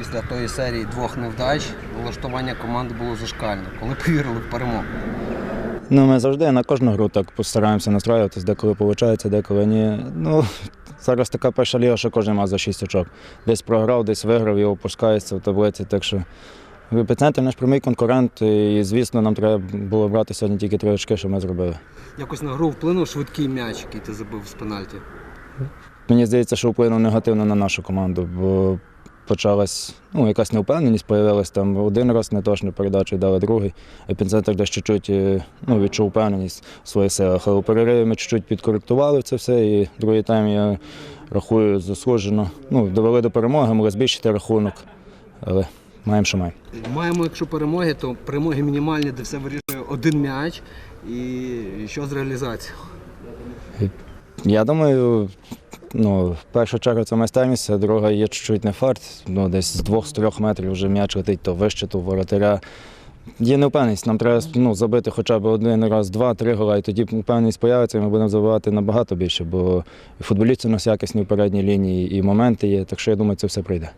після тої серії двох невдач налаштування команди було зашкальне. Коли повірили в перемогу. Ну, ми завжди на кожну гру так постараємося настраюватися, деколи виходить, деколи ні. Ну, зараз така перша ліга, що кожен має за 6 очок. Десь програв, десь виграв і опускається в таблиці. Так що в епіцентрі наш прямий конкурент, і, звісно, нам треба було брати сьогодні тільки три очки, що ми зробили. Якось на гру вплинув швидкий м'яч, який ти забив з пенальті. Мені здається, що вплинув негативно на нашу команду, бо почалась ну, якась невпевненість, появилась там один раз неточну передачу, дали другий. Епіцентр десь чуть-чуть е, ну, відчув впевненість в своїх силах. Але у перериві ми чуть-чуть підкоректували це все, і другий тайм я рахую заслужено. Ну, довели до перемоги, могли збільшити рахунок, але маємо, що маємо. Маємо, якщо перемоги, то перемоги мінімальні, де все вирішує один м'яч. І що з реалізацією? Я думаю, ну, в першу чергу це майстерність, а друга є чуть-чуть не фарт. Ну, десь з двох з трьох метрів вже м'яч летить, то вище, то воротаря. Є невпевненість, нам треба ну, забити хоча б один раз, два, три гола, і тоді впевненість появиться, і ми будемо забивати набагато більше, бо футболісти у нас якісні в передній лінії, і моменти є, так що я думаю, це все прийде.